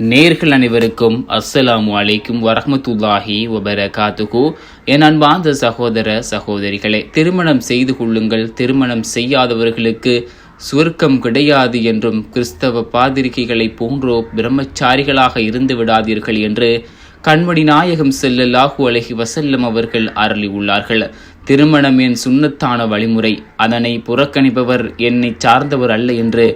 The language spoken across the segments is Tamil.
நேர்கள் அனைவருக்கும் அஸ்ஸலாமு அலைக்கும் வரஹ்மத்துல்லாஹி வபரகாத்துகு என் அன்பார்ந்த சகோதர சகோதரிகளே திருமணம் செய்து கொள்ளுங்கள். திருமணம் செய்யாதவர்களுக்கு சுவர்க்கம் கிடையாது என்றும் கிறிஸ்தவ பாதிரிகைகளைப் போன்றோ பிரம்மச்சாரிகளாக இருந்து விடாதீர்கள் என்று கண்மணி நாயகம் செல்லல்லாஹு அலஹி வசல்லம் அவர்கள் அருளி உள்ளார்கள். திருமணம் என் சுண்ணத்தான வழிமுறை. அதனை புறக்கணிப்பவர் என்னை சார்ந்தவர் அல்ல என்று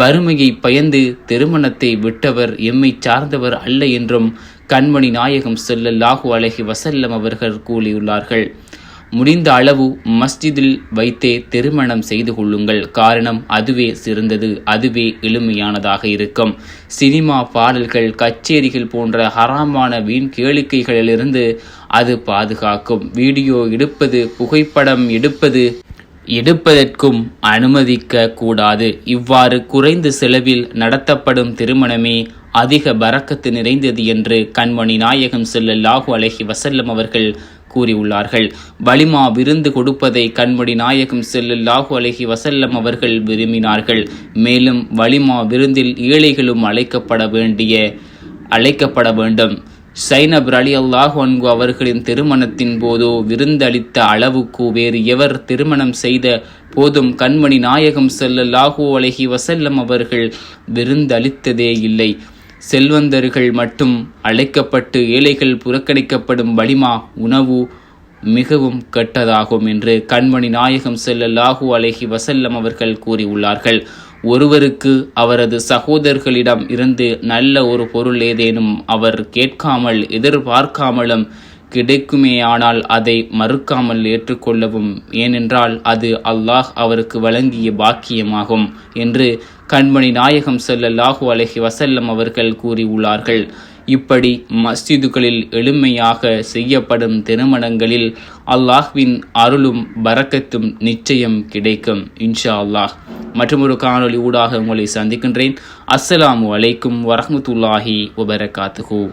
வறுமையை பயந்து திருமணத்தை விட்டவர் எம்மை சார்ந்தவர் அல்ல என்றும் கண்மணி நாயகம் செல்லல்லாஹு அலஹி வசல்லம் அவர்கள் கூறியுள்ளார்கள். முடிந்த அளவு மஸ்ஜிதில் வைத்தே திருமணம் செய்து கொள்ளுங்கள். காரணம் அதுவே சிறந்தது அதுவே எளிமையானதாக இருக்கும். சினிமா பாடல்கள் கச்சேரிகள் போன்ற ஹராமான வீண் கேளிக்கைகளிலிருந்து அது பாதுகாக்கும். வீடியோ எடுப்பது புகைப்படம் எடுப்பது எடுப்பதற்கும் அனுமதிக்க கூடாது இவ்வாறு குறைந்த செலவில் நடத்தப்படும் திருமணமே அதிக பறக்கத்து நிறைந்தது என்று கண்மணி நாயகம் செல்லல்லாஹு அலஹி வசல்லம் அவர்கள் கூறியுள்ளார்கள். வலிமா விருந்து கொடுப்பதை கண்மணி நாயகம் செல்லல்லாஹு அலஹி வசல்லம் அவர்கள் விரும்பினார்கள். மேலும் வலிமா விருந்தில் ஏழைகளும் அழைக்கப்பட வேண்டிய அழைக்கப்பட வேண்டும். சைனப் அலி அல்லாஹ் அன்கு அவர்களின் திருமணத்தின் போதோ விருந்தளித்த அளவுக்கு வேறு எவர் திருமணம் செய்த போதும் கண்மணி நாயகம் செல்லல்லாஹு அலைஹி வசல்லம் அவர்கள் விருந்தளித்ததே இல்லை. செல்வந்தர்கள் மட்டும் அழைக்கப்பட்டு ஏழைகள் புறக்கணிக்கப்படும் வலிமா உணவு மிகவும் கெட்டதாகும் என்று கண்மணி நாயகம் செல்லல்லாஹு அலைஹி வசல்லம் அவர்கள் கூறியுள்ளார்கள். ஒருவருக்கு அவரது சகோதரர்களிடம் இருந்து நல்ல ஒரு பொருள் ஏதேனும் அவர் கேட்காமல் எதிர்பார்க்காமலும் கிடைக்குமேயானால் அதை மறுக்காமல் ஏற்றுக்கொள்ளவும் ஏனென்றால் அது அல்லாஹ் அவருக்கு வழங்கிய பாக்கியமாகும் என்று கண்மணி நாயகம் செல்லல்லாஹு அலஹி வசல்லம் அவர்கள் கூறியுள்ளார்கள். இப்படி மஸ்ஜிதுகளில் எளிமையாக செய்யப்படும் திருமணங்களில் அல்லாஹ்வின் அருளும் பரக்கத்தும் நிச்சயம் கிடைக்கும் இன்ஷா அல்லாஹ். மற்றமொரு காணொலி ஊடாக உங்களை சந்திக்கின்றேன். அஸ்ஸலாமு அலைக்கும் வரஹமத்துல்லாஹி வபரகாத்துஹூ.